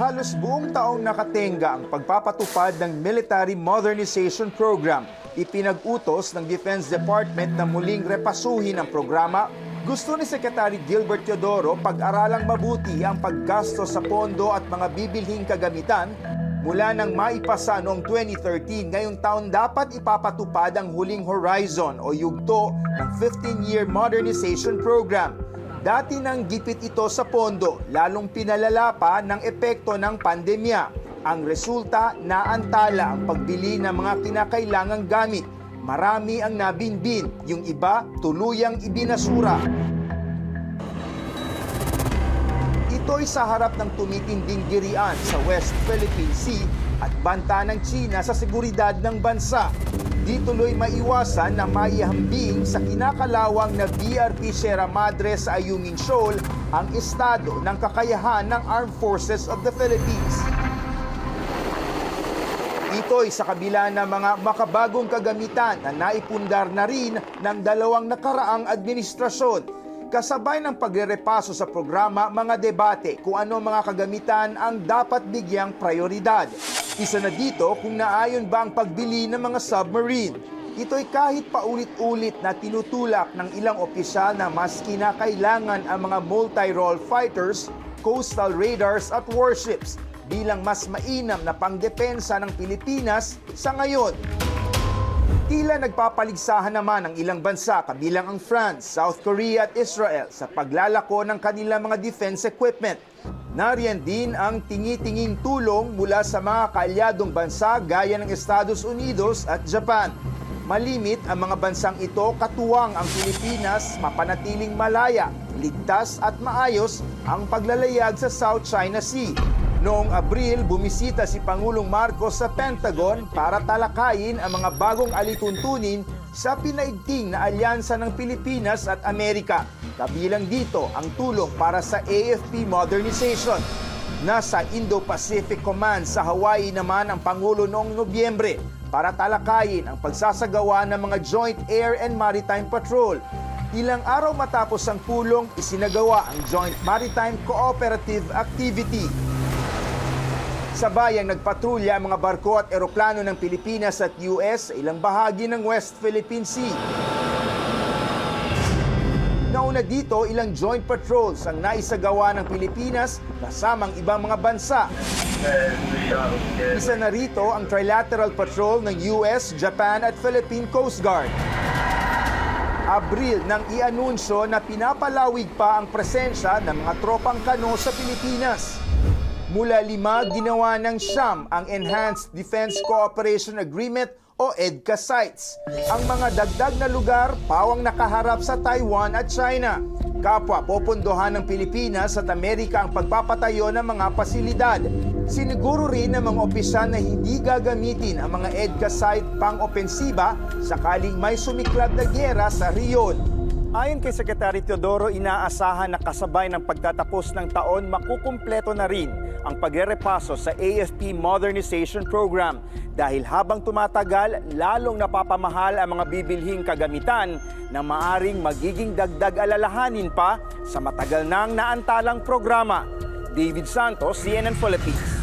Halos buong taong nakatenga ang pagpapatupad ng Military Modernization Program. Ipinag-utos ng Defense Department na muling repasuhin ang programa. Gusto ni Secretary Gilbert Teodoro pag-aralang mabuti ang paggasto sa pondo at mga bibilhing kagamitan Mula nang maipasa noong 2013, ngayong taon dapat ipapatupad ang huling horizon o yugto ng 15-year modernization program. Dati nang gipit ito sa pondo, lalong pinalala pa ng epekto ng pandemya. Ang resulta, naantala ang pagbili ng mga kinakailangang gamit. Marami ang nabinbin, yung iba tuluyang ibinasura. Ito'y sa harap ng tumitinding girian sa West Philippine Sea at banta ng China sa seguridad ng bansa. Di tuloy maiwasan na maihambing sa kinakalawang na BRP Sierra Madre sa Ayungin Shoal ang estado ng kakayahan ng Armed Forces of the Philippines. Ito'y sa kabila ng mga makabagong kagamitan na naipundar na rin ng dalawang nakaraang administrasyon Kasabay ng pagrerepaso sa programa, mga debate kung ano mga kagamitan ang dapat bigyang prioridad. Isa na dito kung naayon ba ang pagbili ng mga submarine. Ito'y kahit paulit-ulit na tinutulak ng ilang opisyal na mas kinakailangan ang mga multi-role fighters, coastal radars at warships bilang mas mainam na pangdepensa ng Pilipinas sa ngayon. Tila nagpapaligsahan naman ang ilang bansa kabilang ang France, South Korea at Israel sa paglalako ng kanilang mga defense equipment. Nariyan din ang tingi-tinging tulong mula sa mga kaalyadong bansa gaya ng Estados Unidos at Japan. Malimit ang mga bansang ito katuwang ang Pilipinas mapanatiling malaya, ligtas at maayos ang paglalayag sa South China Sea. Noong Abril, bumisita si Pangulong Marcos sa Pentagon para talakayin ang mga bagong alituntunin sa pinaigting na alyansa ng Pilipinas at Amerika. Kabilang dito ang tulong para sa AFP modernization. Nasa Indo-Pacific Command sa Hawaii naman ang Pangulo noong Nobyembre para talakayin ang pagsasagawa ng mga Joint Air and Maritime Patrol. Ilang araw matapos ang pulong, isinagawa ang Joint Maritime Cooperative Activity sa bayang nagpatrolya ang mga barko at eroplano ng Pilipinas at US sa ilang bahagi ng West Philippine Sea. Nauna dito, ilang joint patrols ang naisagawa ng Pilipinas kasamang ibang mga bansa. Isa na rito ang trilateral patrol ng US, Japan at Philippine Coast Guard. Abril nang ianunsyo na pinapalawig pa ang presensya ng mga tropang kano sa Pilipinas. Mula lima, ginawa ng siyam ang Enhanced Defense Cooperation Agreement o EDCA sites. Ang mga dagdag na lugar pawang nakaharap sa Taiwan at China. Kapwa popondohan ng Pilipinas at Amerika ang pagpapatayo ng mga pasilidad. Siniguro rin ng mga opisyal na hindi gagamitin ang mga EDCA site pang-opensiba sakaling may sumiklab na gyera sa riyon. Ayon kay Secretary Teodoro, inaasahan na kasabay ng pagtatapos ng taon, makukumpleto na rin ang pagrerepaso sa AFP Modernization Program dahil habang tumatagal, lalong napapamahal ang mga bibilhing kagamitan na maaring magiging dagdag alalahanin pa sa matagal nang naantalang programa. David Santos, CNN Philippines.